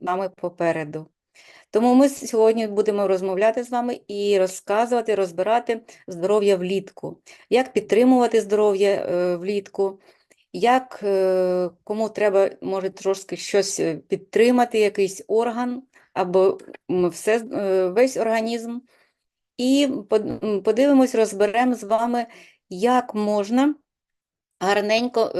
нами попереду. Тому ми сьогодні будемо розмовляти з вами і розказувати, розбирати здоров'я влітку, як підтримувати здоров'я е, влітку, як е, кому треба, може, трошки щось е, підтримати, якийсь орган або все, весь організм. І подивимось, розберемо з вами, як можна гарненько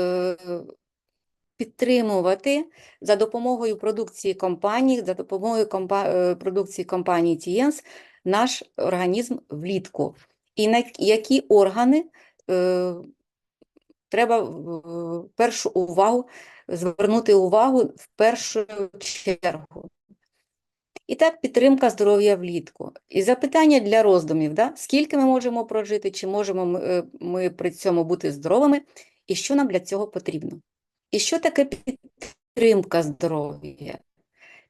підтримувати за допомогою продукції компанії, за допомогою компа- е, продукції компанії Тієнс наш організм влітку. І на які органи е, треба в першу увагу звернути увагу в першу чергу. І так, підтримка здоров'я влітку. І запитання для роздумів, да? скільки ми можемо прожити, чи можемо ми, е, ми при цьому бути здоровими, і що нам для цього потрібно? І що таке підтримка здоров'я?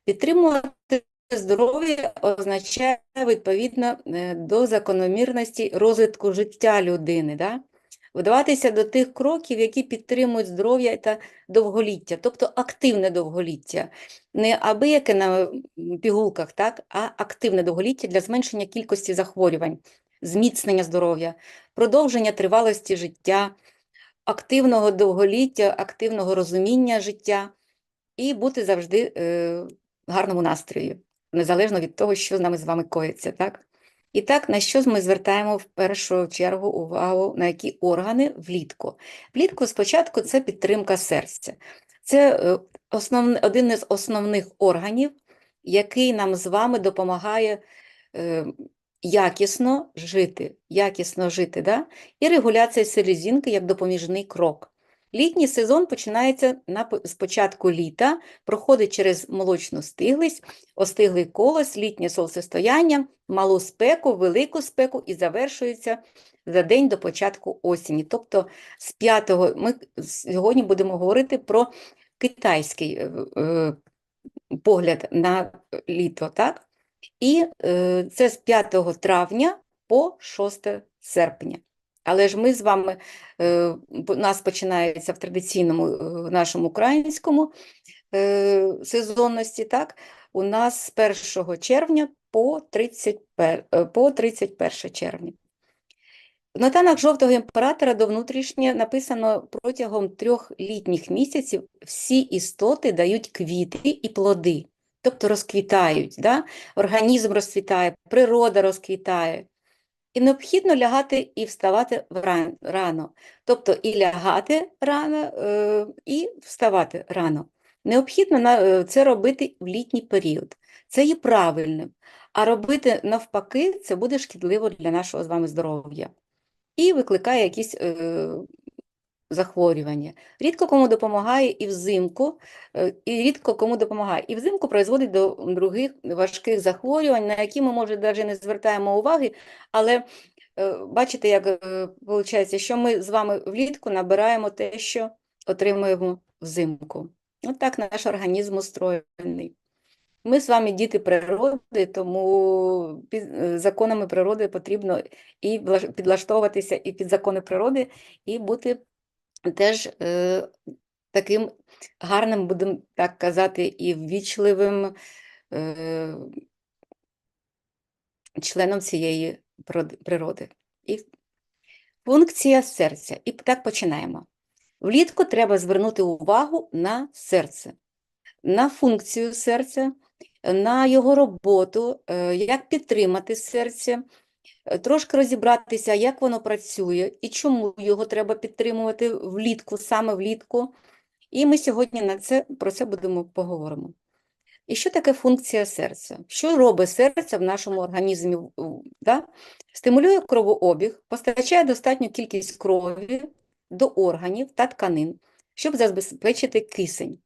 Підтримувати здоров'я означає відповідно е, до закономірності розвитку життя людини, да? вдаватися до тих кроків, які підтримують здоров'я та довголіття, тобто активне довголіття. Не абияке на пігулках, так? а активне довголіття для зменшення кількості захворювань, зміцнення здоров'я, продовження тривалості життя, активного довголіття, активного розуміння життя і бути завжди е, в гарному настрої, незалежно від того, що з нами з вами коїться. Так? І так, на що ми звертаємо в першу чергу увагу, на які органи влітку? Влітку спочатку це підтримка серця. Це е, основ, один із основних органів, який нам з вами допомагає е, якісно жити, якісно жити, да? і регуляція селезінки як допоміжний крок. Літній сезон починається на, з початку літа, проходить через молочну стиглість, остиглий колос, літнє сонцестояння, малу спеку, велику спеку і завершується за день до початку осені. Тобто з 5 ми сьогодні будемо говорити про китайський е, е, погляд на літо, так? І е, це з 5 травня по 6 серпня. Але ж ми з вами, е, у нас починається в традиційному е, нашому українському е, сезонності, так? У нас з 1 червня по 31, е, по 31 червня. В нотанах жовтого імператора до внутрішнє написано протягом трьох літніх місяців всі істоти дають квіти і плоди, тобто розквітають, да? організм розцвітає, природа розквітає. І необхідно лягати і вставати рано. Тобто і лягати рано, е, і вставати рано. Необхідно е, це робити в літній період. Це є правильним. А робити навпаки, це буде шкідливо для нашого з вами здоров'я. І викликає якісь е, захворювання. Рідко кому допомагає і взимку, е, і рідко кому допомагає. І взимку призводить до других важких захворювань, на які ми, може, навіть не звертаємо уваги, але е, бачите, як виходить, що ми з вами влітку набираємо те, що отримуємо взимку. От так наш організм устроєний. Ми з вами діти природи, тому під е, законами природи потрібно і підлаштовуватися і під закони природи, і бути теж е, таким гарним, будемо так казати, і ввічливим е, членом цієї природи. І функція серця. І так починаємо. Влітку треба звернути увагу на серце, на функцію серця, на його роботу, е, як підтримати серце, трошки розібратися, як воно працює і чому його треба підтримувати влітку, саме влітку. І ми сьогодні на це, про це будемо поговоримо. І що таке функція серця? Що робить серце в нашому організмі? Да? Стимулює кровообіг, постачає достатню кількість крові до органів та тканин, щоб забезпечити кисень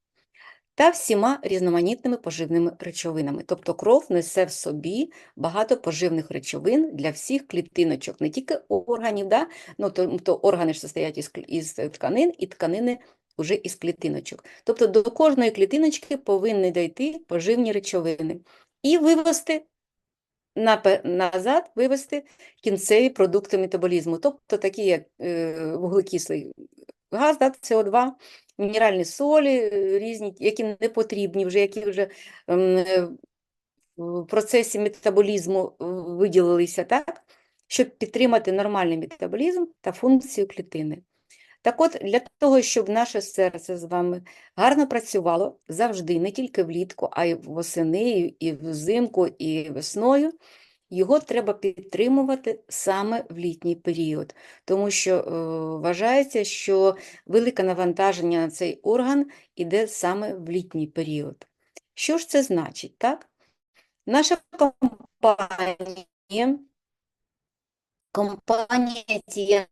та всіма різноманітними поживними речовинами. Тобто кров несе в собі багато поживних речовин для всіх клітиночок, не тільки органів, да? ну, то, то органи ж состоять із, із тканин, і тканини вже із клітиночок. Тобто до кожної клітиночки повинні дійти поживні речовини і вивести назад, вивести кінцеві продукти метаболізму, тобто такі як е, вуглекислий газ, да, СО2, мінеральні солі е, різні, які не потрібні вже, які вже ем, е, в процесі метаболізму е, виділилися, так? Щоб підтримати нормальний метаболізм та функцію клітини. Так от, для того, щоб наше серце з вами гарно працювало завжди, не тільки влітку, а й восени, і взимку, і весною, його треба підтримувати саме в літній період, тому що е, вважається, що велике навантаження на цей орган іде саме в літній період. Що ж це значить, так? Наша компанія, компанія Тієнс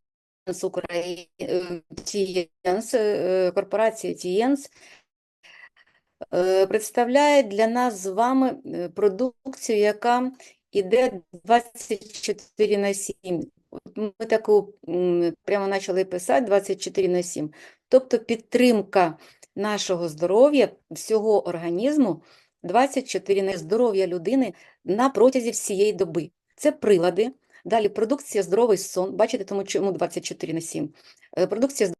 Тієнс, е, корпорація Тієнс е, представляє для нас з вами е, продукцію, яка іде 24 на 7. От Ми таку прямо почали писати 24 на 7. Тобто підтримка нашого здоров'я, всього організму 24 на здоров'я людини на протязі всієї доби. Це прилади. Далі продукція здоровий сон. Бачите, тому чому 24 на 7. Е, Продукція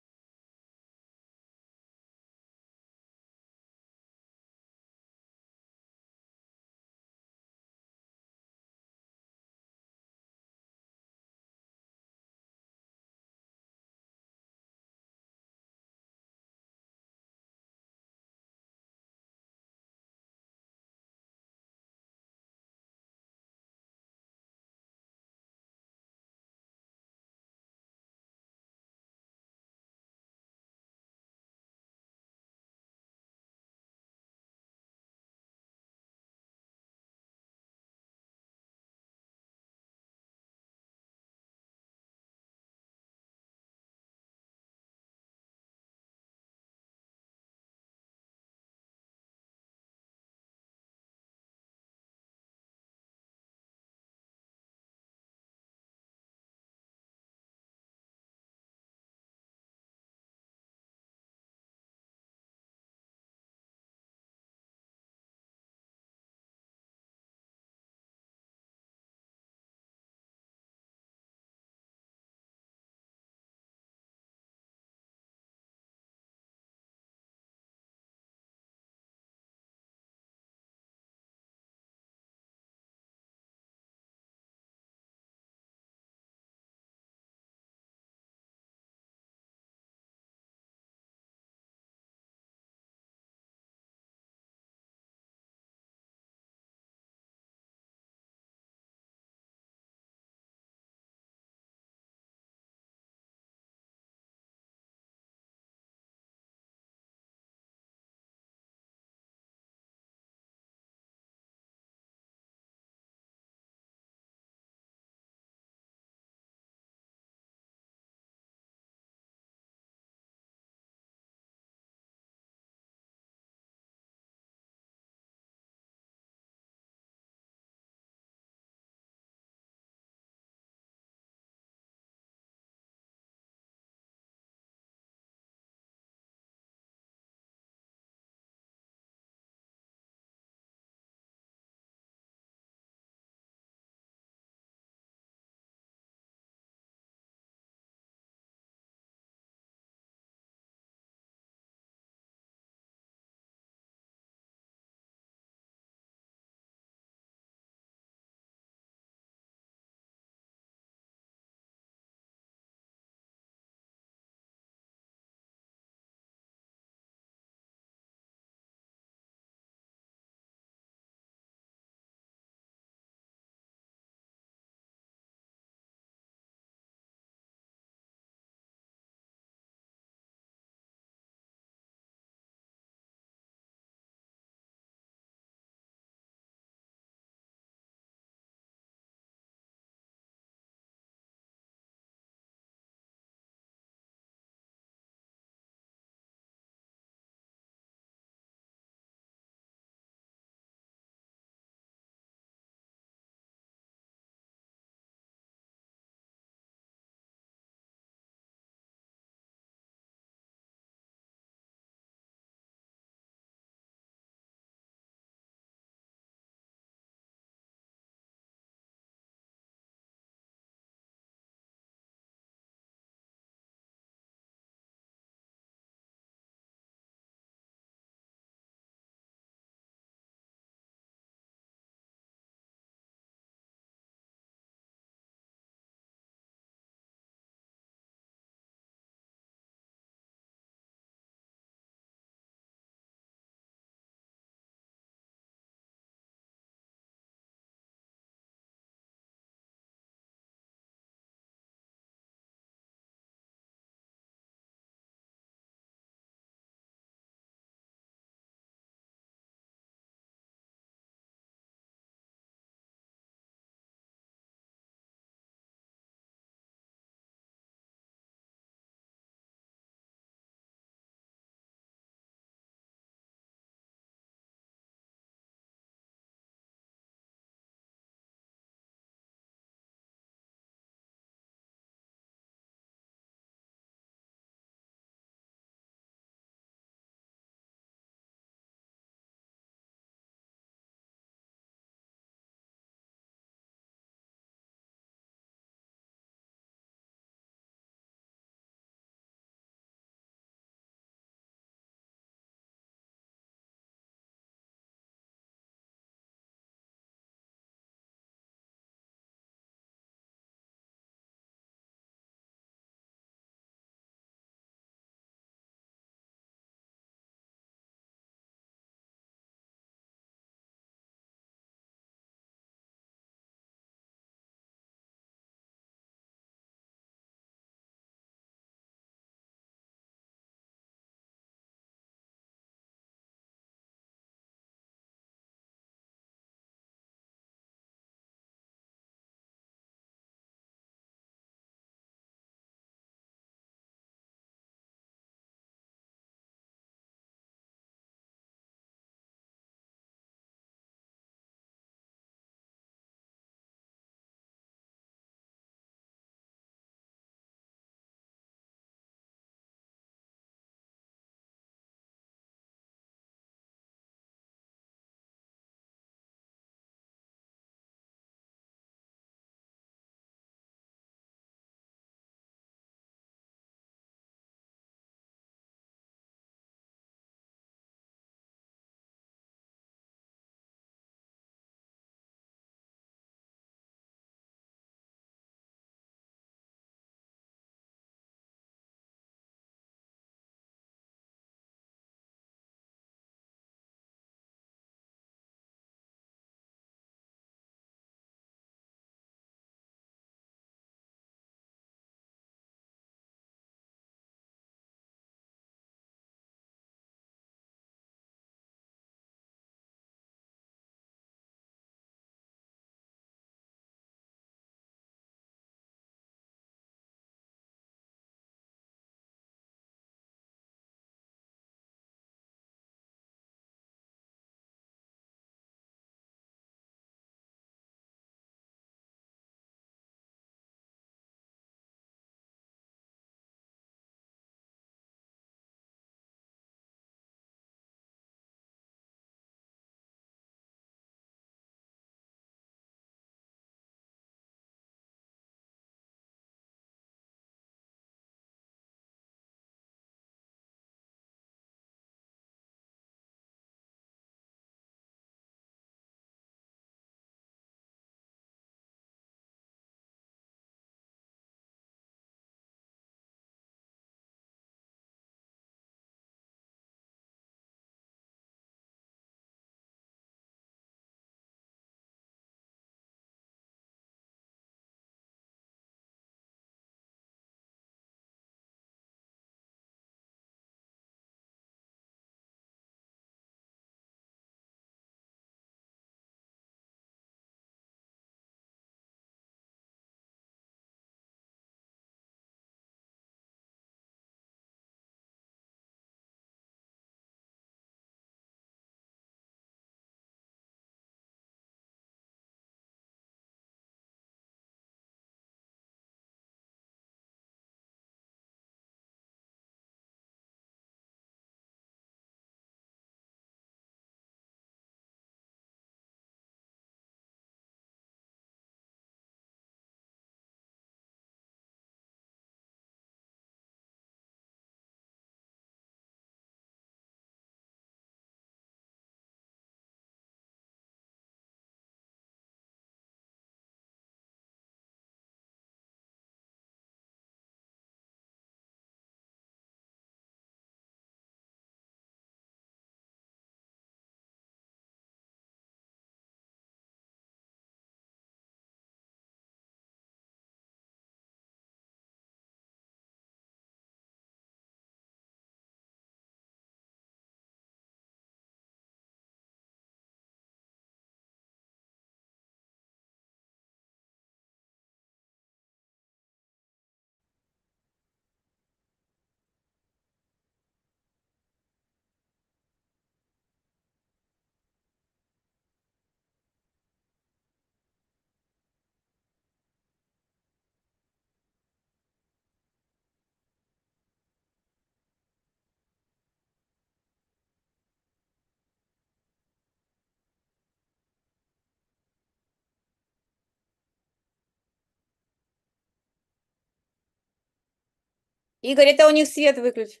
Игорь, это у них свет выключи.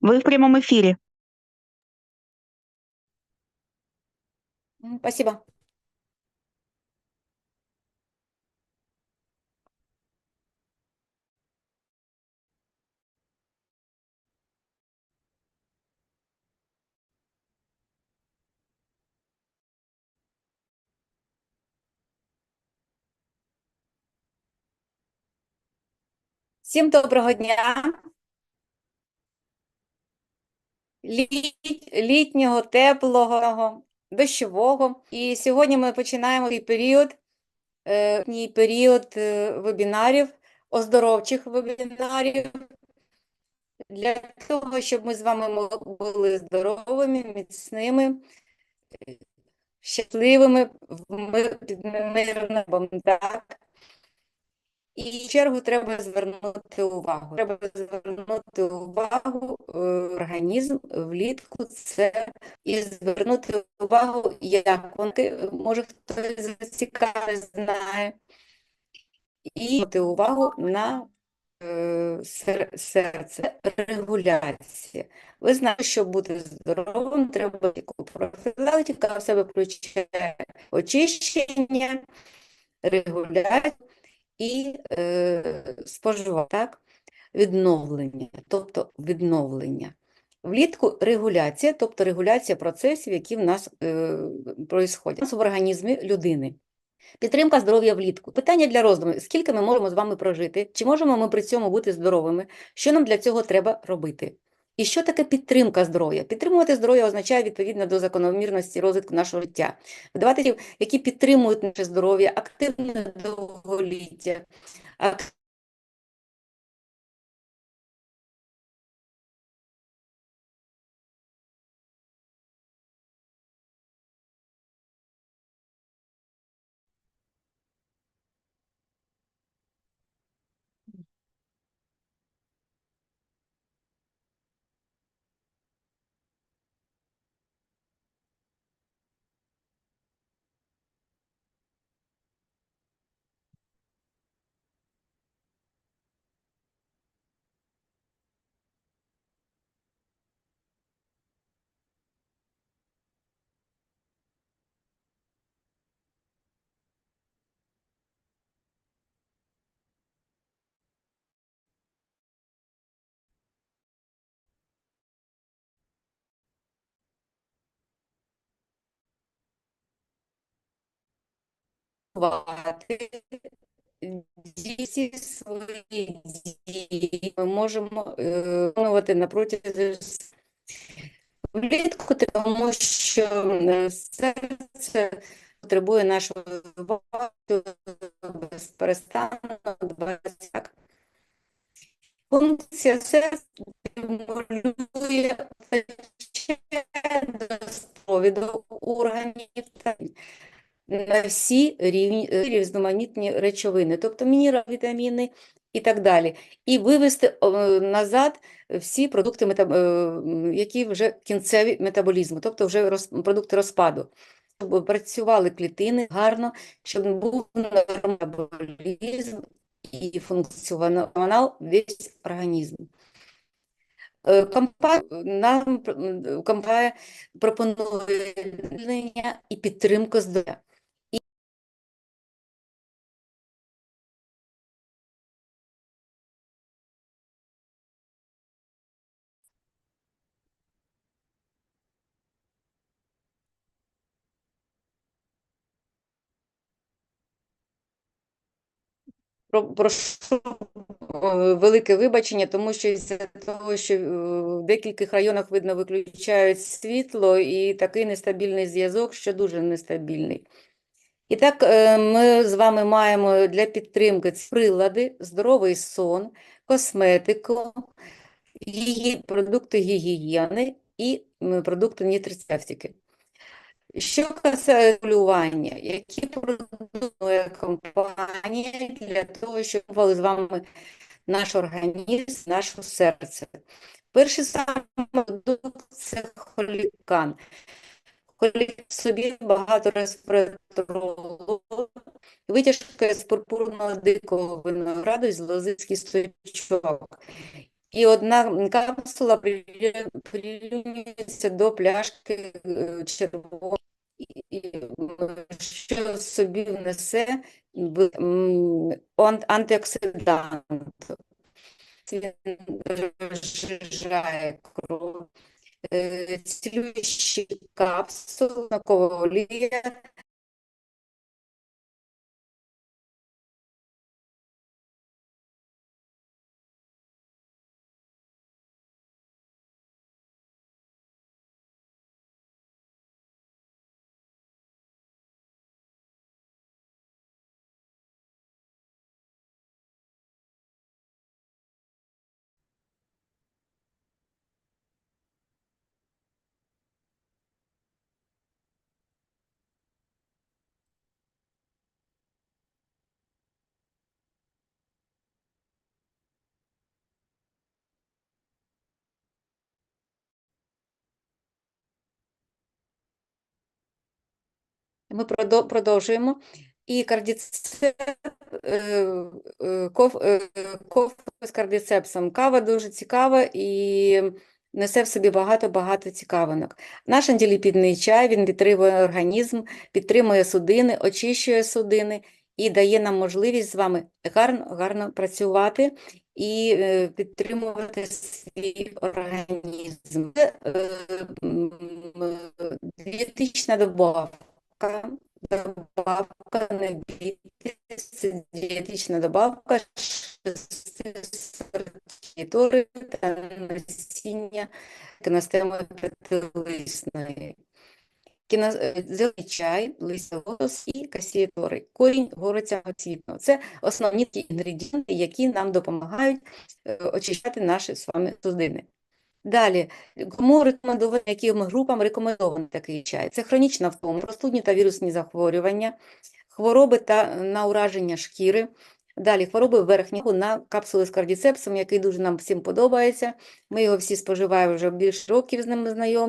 Ви в прямому ефірі. Спасибо. Всім доброго дня. Літнього, теплого, дощового. І сьогодні ми починаємо цей період, е, період е, вебінарів, оздоровчих вебінарів, для того, щоб ми з вами були здоровими, міцними, щасливими, мирним так? І в чергу треба звернути увагу. Треба звернути увагу е, організм влітку це і звернути увагу, як вони, може хтось зацікавлений, знає, і звернути увагу на е, серце, регуляція. Ви знаєте, щоб бути здоровим, треба профілактика в себе включає очищення, регуляцію і е, споживання, так? Відновлення, тобто відновлення. Влітку регуляція, тобто регуляція процесів, які в нас е, в організмі людини. Підтримка здоров'я влітку. Питання для роздуму. Скільки ми можемо з вами прожити? Чи можемо ми при цьому бути здоровими? Що нам для цього треба робити? І що таке підтримка здоров'я? Підтримувати здоров'я означає відповідно до закономірності розвитку нашого життя. Вдавати, які підтримують наше здоров'я, активне довголіття, Дії свої дії ми можемо е, виконувати на протязі влітку, тому що е, серце потребує нашого уваги без перестану, без так. Функція серця стимулює до органів та на всі рівні, е, різноманітні речовини, тобто мінерали, вітаміни і так далі. І вивести назад всі продукти, е, які вже кінцеві метаболізму, тобто вже роз- продукти розпаду. Щоб працювали клітини гарно, щоб був метаболізм і функціонував весь організм. Е, Компанія нам компанія пропонує і підтримку здоров'я. Прошу е, велике вибачення, тому що із-за того, що е, в деяких районах, видно, виключають світло і такий нестабільний зв'язок, що дуже нестабільний. І так, е, ми з вами маємо для підтримки ці прилади, здоровий сон, косметику, продукти гігієни і продукти нутрицептики. Що касає регулювання, які пропонує компанія для того, щоб з вами наш організм, наше серце? Перший саме це холікан. Холікан собі багато респираторолу, витяжка з пурпурного дикого винограду з лози з кісточок. І одна капсула прирівнює- до пляшки е, червоної, що в собі несе в- м, ан- антиоксидант. Він розжижає кров, е, цілющі капсули, олія, Ми продо- продовжуємо. І кардіцеп, е, е, коф, е, з кардіцепсом. Кава дуже цікава і несе в собі багато-багато цікавинок. Наш антиліпідний чай, він підтримує організм, підтримує судини, очищує судини і дає нам можливість з вами гарно, гарно працювати і підтримувати свій організм. Дієтична добавка. Добавка бійтесь, це дієтична добавка сортів та насіння кіностеми п'ятилисної. Кіно... е, Зелений чай, листя лотос і касієтори. Корінь гориця цвітного. Це основні ті інгредієнти, які нам допомагають е, очищати наші з вами судини. Далі, кому рекомендований, яким групам рекомендований такий чай? Це хронічна втома, простудні та вірусні захворювання, хвороби та на ураження шкіри. Далі, хвороби верхнього на капсули з кардіцепсом, який дуже нам всім подобається. Ми його всі споживаємо вже більше років з ними знайомі.